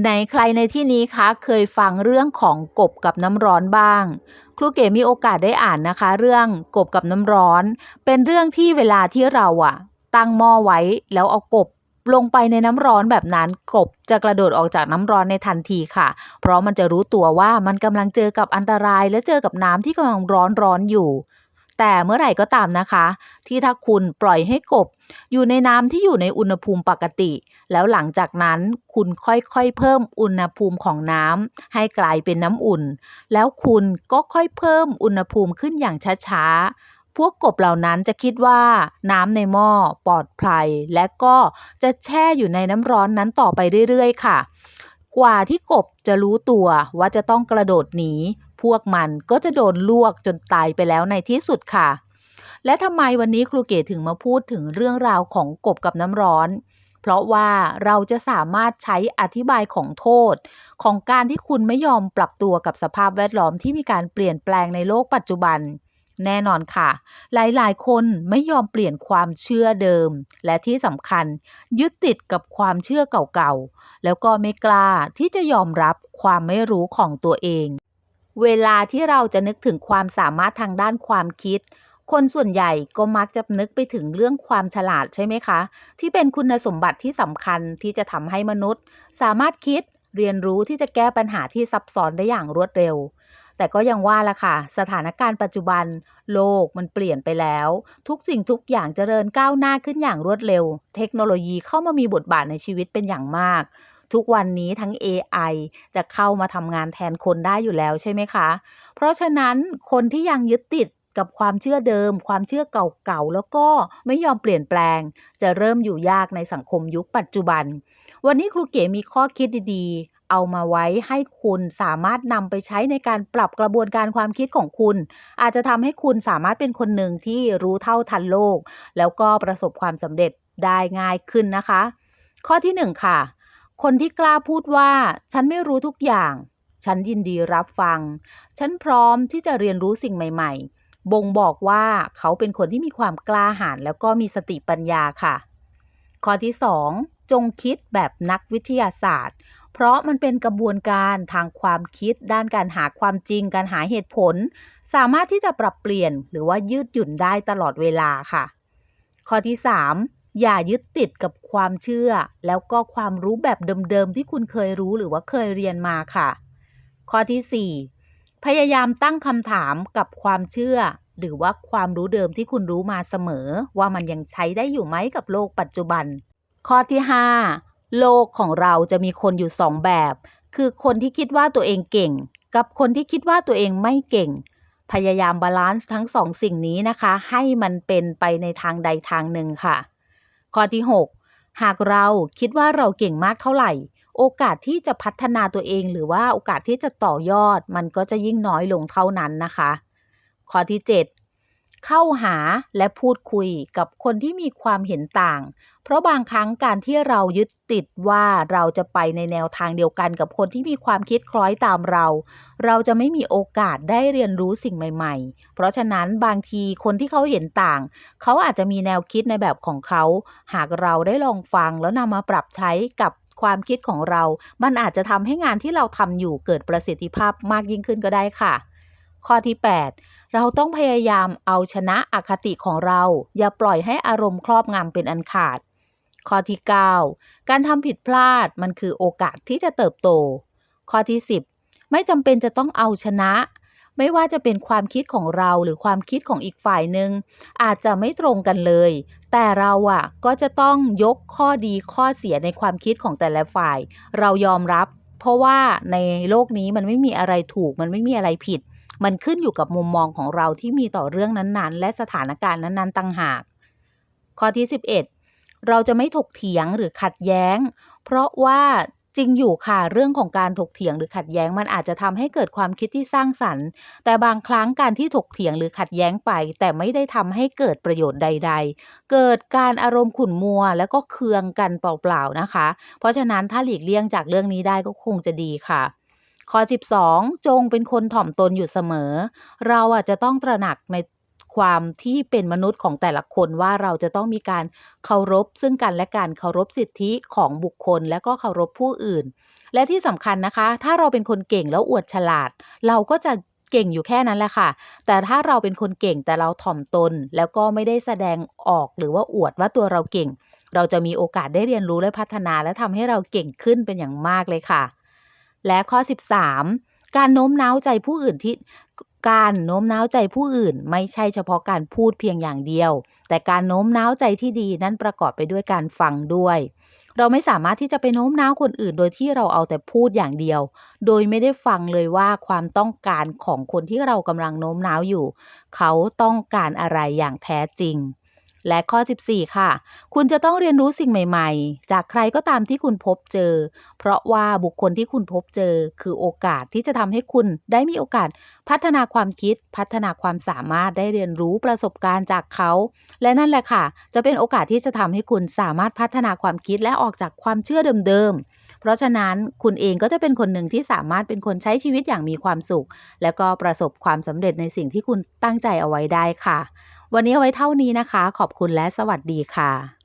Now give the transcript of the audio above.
ไหนใครในที่นี้คะเคยฟังเรื่องของกบกับน้ำร้อนบ้าง ครูเก๋มีโอกาสได้อ่านนะคะ เรื่องกบกับน้ำร้อน เป็นเรื่องที่เวลาที่เราอะตั้งหม้อไว้แล้วเอากบลงไปในน้ำร้อนแบบนั้นกบจะกระโดดออกจากน้ำร้อนในทันทีค่ะ เพราะมันจะรู้ตัวว่ามันกำลังเจอกับอันตรายและเจอกับน้ำที่กำลังร้อนร้อนอยู่ แต่เมื่อไหร่ก็ตามนะคะ ที่ถ้าคุณปล่อยให้กบ อยู่ในน้ำที่อยู่ในอุณหภูมิปกติ แล้วหลังจากนั้นคุณค่อยๆเพิ่มอุณหภูมิของน้ำให้กลายเป็นน้ำอุ่น แล้วคุณก็ค่อยเพิ่มอุณหภูมิขึ้นอย่างช้าๆ พวกกบเหล่านั้นจะคิดว่าน้ำในหม้อปลอดภัย และก็จะแช่อยู่ในน้ำร้อนนั้นต่อไปเรื่อยๆ ค่ะ กว่าที่กบจะรู้ตัวว่าจะต้องกระโดดหนี พวกมันก็จะโดนลวกจนตายไปแล้วในที่สุดค่ะ และทำไมวันนี้ครูเก๋ถึงมาพูดถึงเรื่องราวของกบกับน้ำร้อน เพราะว่าเราจะสามารถใช้อธิบายของโทษ ของการที่คุณไม่ยอมปรับตัวกับสภาพแวดล้อมที่มีการเปลี่ยนแปลงในโลกปัจจุบัน แน่นอนค่ะ หลายๆ คนไม่ยอมเปลี่ยนความเชื่อเดิม และที่สำคัญ ยึดติดกับความเชื่อเก่าๆ แล้วก็ไม่กล้าที่จะยอมรับความไม่รู้ของตัวเอง เวลาที่เราจะนึกถึงความสามารถทางด้านความคิด คนส่วนใหญ่ก็มักจะนึกไปถึงเรื่องความฉลาดใช่ไหมคะ ที่เป็นคุณสมบัติที่สำคัญที่จะทำให้มนุษย์ สามารถคิดเรียนรู้ที่จะแก้ปัญหาที่ซับซ้อนได้อย่างรวดเร็ว แต่ก็ยังว่าละค่ะ สถานการณ์ปัจจุบัน โลกมันเปลี่ยนไปแล้ว ทุกสิ่งทุกอย่างเจริญก้าวหน้าขึ้นอย่างรวดเร็ว เทคโนโลยีเข้ามามีบทบาทในชีวิตเป็นอย่างมาก ทุกวันนี้ทั้ง AI จะเข้ามาทำงานแทนคนได้อยู่แล้วใช่ไหมคะ เพราะฉะนั้นคนที่ยังยึดติดกับความเชื่อเดิม ความเชื่อเก่าๆ แล้วก็ไม่ยอมเปลี่ยนแปลง จะเริ่มอยู่ยากในสังคมยุคปัจจุบัน วันนี้ครูเก๋มีข้อคิดดีๆ เอามาไว้ให้คุณสามารถนำไปใช้ในการปรับกระบวนการความคิดของคุณ อาจจะทำให้คุณสามารถเป็นคนหนึ่งที่รู้เท่าทันโลก แล้วก็ประสบความสำเร็จได้ง่ายขึ้นนะคะ ข้อที่หนึ่งค่ะ คนที่กล้าพูดว่า ฉันไม่รู้ทุกอย่าง ฉันยินดีรับฟัง ฉันพร้อมที่จะเรียนรู้สิ่งใหม่ ๆ บ่งบอกว่าเขาเป็นคนที่มีความกล้าหาญแล้วก็มีสติปัญญาค่ะ ข้อที่ 2 จงคิดแบบนักวิทยาศาสตร์ เพราะมันเป็นกระบวนการทางความคิดด้านการหาความจริง การหาเหตุผล สามารถที่จะปรับเปลี่ยนหรือว่ายืดหยุ่นได้ตลอดเวลาค่ะ ข้อที่ 3 อย่ายึดติดกับความเชื่อ แล้วก็ความรู้แบบเดิมๆที่คุณเคยรู้หรือว่าเคยเรียนมาค่ะ ข้อที่ 4 พยายามตั้งคำถามกับความเชื่อ หรือว่าความรู้เดิมที่คุณรู้มาเสมอ ว่ามันยังใช้ได้อยู่ไหมกับโลกปัจจุบัน ข้อที่ 5 โลกของเราจะมีคนอยู่สองแบบ คือคนที่คิดว่าตัวเองเก่ง กับคนที่คิดว่าตัวเองไม่เก่ง พยายามบาลานซ์ทั้งสองสิ่งนี้นะคะ ให้มันเป็นไปในทางใดทางหนึ่งค่ะ ข้อที่ 6 หากเราคิดว่าเราเก่งมากเท่าไหร่ โอกาสที่จะพัฒนาตัวเอง หรือว่าโอกาสที่จะต่อยอด มันก็จะยิ่งน้อยลงเท่านั้นนะคะ ข้อที่ 7 เข้าหาและพูดคุยกับคนที่มีความเห็นต่าง เพราะบางครั้งการที่เรายึดติดว่าเราจะไปในแนวทางเดียวกันกับคนที่มีความคิดคล้อยตามเรา เราจะไม่มีโอกาสได้เรียนรู้สิ่งใหม่ ๆ เพราะฉะนั้นบางทีคนที่เขาเห็นต่าง เขาอาจจะมีแนวคิดในแบบของเขา หากเราได้ลองฟังแล้วนำมาปรับใช้กับความคิดของเรา มันอาจจะทำให้งานที่เราทำอยู่เกิดประสิทธิภาพมากยิ่งขึ้นก็ได้ค่ะ ข้อที่ 8 เราต้องพยายามเอาชนะอคติของเรา อย่าปล่อยให้อารมณ์ครอบงำเป็นอันขาด ข้อที่ 9 การทำผิดพลาดมันคือโอกาสที่จะเติบโต ข้อที่ 10 ไม่จำเป็นจะต้องเอาชนะ ไม่ว่าจะเป็นความคิดของเราหรือความคิดของอีกฝ่ายหนึ่งอาจจะไม่ตรงกันเลย แต่เราอะก็จะต้องยกข้อดีข้อเสียในความคิดของแต่ละฝ่าย เรายอมรับ เพราะว่าในโลกนี้มันไม่มีอะไรถูกมันไม่มีอะไรผิด มันขึ้นอยู่กับมุมมองของเราที่มีต่อเรื่องนั้นๆ และสถานการณ์นั้นๆต่างหาก ข้อที่ 11 เราจะไม่ถกเถียงหรือขัดแย้ง เพราะว่าจริงอยู่ค่ะเรื่องของการถกเถียงหรือขัดแย้งมันอาจจะทำให้เกิดความคิดที่สร้างสรรค์ แต่บางครั้งการที่ถกเถียงหรือขัดแย้งไป แต่ไม่ได้ทำให้เกิดประโยชน์ใด ๆ เกิดการอารมณ์ขุ่นมัว แล้วก็เคืองกันเปล่าๆนะคะ เพราะฉะนั้นถ้าหลีกเลี่ยงจากเรื่องนี้ได้ก็คงจะดีค่ะ ข้อ 12 จงเป็นคนถ่อมตนอยู่เสมอ เราอาจจะต้องตระหนักในความที่เป็นมนุษย์ของแต่ละคนว่าเราจะต้องมีการเคารพ ซึ่งกันและกันเคารพสิทธิของบุคคลและก็เคารพผู้อื่น และที่สำคัญนะคะ ถ้าเราเป็นคนเก่งแล้วอวดฉลาด เราก็จะเก่งอยู่แค่นั้นแหละค่ะ แต่ถ้าเราเป็นคนเก่งแต่เราถ่อมตน แล้วก็ไม่ได้แสดงออกหรือว่าอวดว่าตัวเราเก่ง เราจะมีโอกาสได้เรียนรู้และพัฒนาและทำให้เราเก่งขึ้นเป็นอย่างมากเลยค่ะ และข้อ 13 การโน้มน้าวใจผู้อื่นที่การโน้มน้าวใจผู้อื่น ไม่ใช่เฉพาะการพูดเพียงอย่างเดียว แต่การโน้มน้าวใจที่ดีนั้นประกอบไปด้วยการฟังด้วย เราไม่สามารถที่จะไปโน้มน้าวคนอื่น โดยที่เราเอาแต่พูดอย่างเดียว โดยไม่ได้ฟังเลยว่าความต้องการของคนที่เรากำลังโน้มน้าวอยู่ เขาต้องการอะไรอย่างแท้จริง และข้อ 14 ค่ะ คุณจะต้องเรียนรู้สิ่งใหม่ ๆ จากใครก็ตามที่คุณพบเจอ เพราะว่าบุคคลที่คุณพบเจอ คือโอกาสที่จะทำให้คุณได้มีโอกาส พัฒนาความคิด พัฒนาความสามารถได้เรียนรู้ประสบการณ์จากเขา และนั่นแหละค่ะ จะเป็นโอกาสที่จะทำให้คุณสามารถพัฒนาความคิดและออกจากความเชื่อเดิมๆ เพราะฉะนั้นคุณเองก็จะเป็นคนหนึ่งที่สามารถเป็นคนใช้ชีวิตอย่างมีความสุข และก็ประสบความสำเร็จในสิ่งที่คุณตั้งใจเอาไว้ได้ค่ะ วันนี้เอาไว้เท่านี้นะคะ ขอบคุณและสวัสดีค่ะ